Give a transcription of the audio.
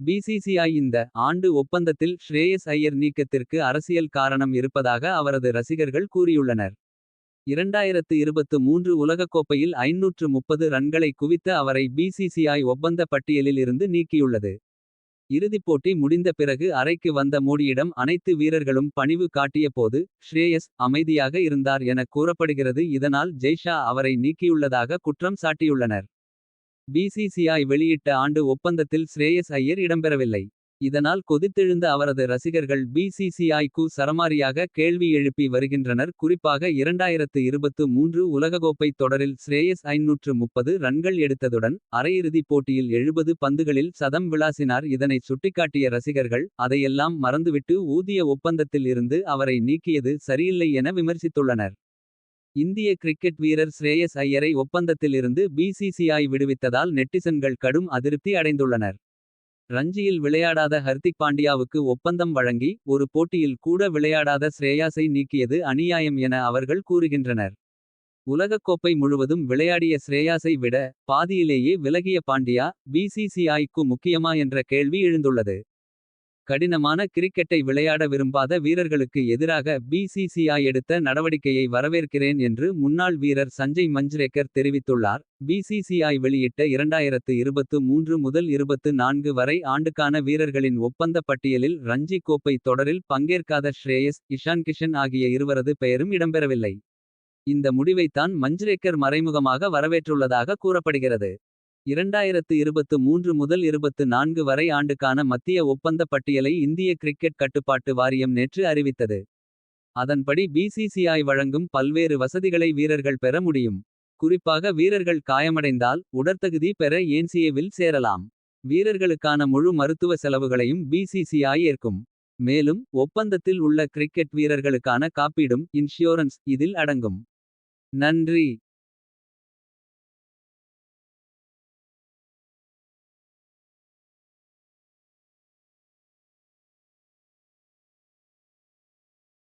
BCCI இந்த ஆண்டு ஒப்பந்தத்தில் ஸ்ரேயஸ் ஐயர் நீக்கத்திற்கு அரசியல் காரணம் இருப்பதாக அவரது ரசிகர்கள் கூறியுள்ளனர். 2023 உலகக்கோப்பையில் 530 ரன்களை குவித்த அவரை பிசிசிஐ ஒப்பந்த பட்டியலில் இருந்து நீக்கியுள்ளது. இறுதிப் போட்டி முடிந்த பிறகு அறைக்கு வந்த மோடியிடம் அனைத்து வீரர்களும் பணிவு காட்டிய போது. ஸ்ரேயஸ் அமைதியாக இருந்தார் என கூறப்படுகிறது இதனால் ஜெய்ஷா அவரை நீக்கியுள்ளதாக குற்றம் சாட்டியுள்ளனர். பிசிசிஐ வெளியிட்ட ஆண்டு ஒப்பந்தத்தில் ஸ்ரேயஸ் ஐயர் இடம்பெறவில்லை. இதனால் கொதித்தெழுந்த அவரது ரசிகர்கள் பிசிசிஐ-க்கு சரமாரியாக கேள்வி எழுப்பி வருகின்றனர் குறிப்பாக 2023 உலகக்கோப்பை தொடரில் ஸ்ரேயஸ் 530 ரன்கள் எடுத்ததுடன். அரையிறுதிப் போட்டியில் 70 பந்துகளில் சதம் விளாசினார் இதனை சுட்டிக்காட்டிய ரசிகர்கள். அதையெல்லாம் மறந்துவிட்டு ஊதிய ஒப்பந்தத்தில் இருந்து அவரை நீக்கியது சரியில்லை என விமர்சித்துள்ளனர். இந்திய கிரிக்கெட் வீரர் ஸ்ரேயஸ் ஐயரை ஒப்பந்தத்திலிருந்து பிசிசிஐ விடுவித்ததால் நெட்டிசன்கள் கடும் அதிருப்தி அடைந்துள்ளனர். ரஞ்சியில் விளையாடாத ஹர்திக் பாண்டியாவுக்கு ஒப்பந்தம் வழங்கி. ஒரு போட்டியில் கூட விளையாடாத ஸ்ரேயாஸை நீக்கியது அநியாயம் என அவர்கள் கூறுகின்றனர். உலகக்கோப்பை முழுவதும் விளையாடிய ஸ்ரேயாஸை விட. பாதியிலேயே விலகிய பாண்டியா பிசிசிஐ-க்கு முக்கியமா என்ற கேள்வி எழுந்துள்ளது. கடினமான கிரிக்கெட்டை விளையாட விரும்பாத வீரர்களுக்கு எதிராக பிசிசிஐ எடுத்த நடவடிக்கையை வரவேற்கிறேன் என்று முன்னாள் வீரர் சஞ்சய் மஞ்ச்ரேக்கர் தெரிவித்துள்ளார். பிசிசிஐ வெளியிட்ட 2023 முதல் 24 வரை ஆண்டுக்கான வீரர்களின் ஒப்பந்த பட்டியலில் ரஞ்சி கோப்பை தொடரில் பங்கேற்காத ஷ்ரேயஸ். இஷான் கிஷன் ஆகிய இருவரது பெயரும் இடம்பெறவில்லை. இந்த முடிவைத்தான் மஞ்ச்ரேக்கர் மறைமுகமாக வரவேற்றுள்ளதாக கூறப்படுகிறது. 2023 முதல் 24 வரை ஆண்டுக்கான மத்திய ஒப்பந்த பட்டியலை இந்திய கிரிக்கெட் கட்டுப்பாட்டு வாரியம் நேற்று அறிவித்தது. அதன்படி பிசிசிஐ வழங்கும் பல்வேறு வசதிகளை வீரர்கள் பெற முடியும். குறிப்பாக வீரர்கள் காயமடைந்தால் உடற்தகுதி பெற ஏன்சிஏவில் சேரலாம். வீரர்களுக்கான முழு மருத்துவ செலவுகளையும் பிசிசிஐ ஏற்கும். மேலும் ஒப்பந்தத்தில் உள்ள கிரிக்கெட் வீரர்களுக்கான காப்பீடும் இன்ஷியோரன்ஸ் இதில் அடங்கும். நன்றி.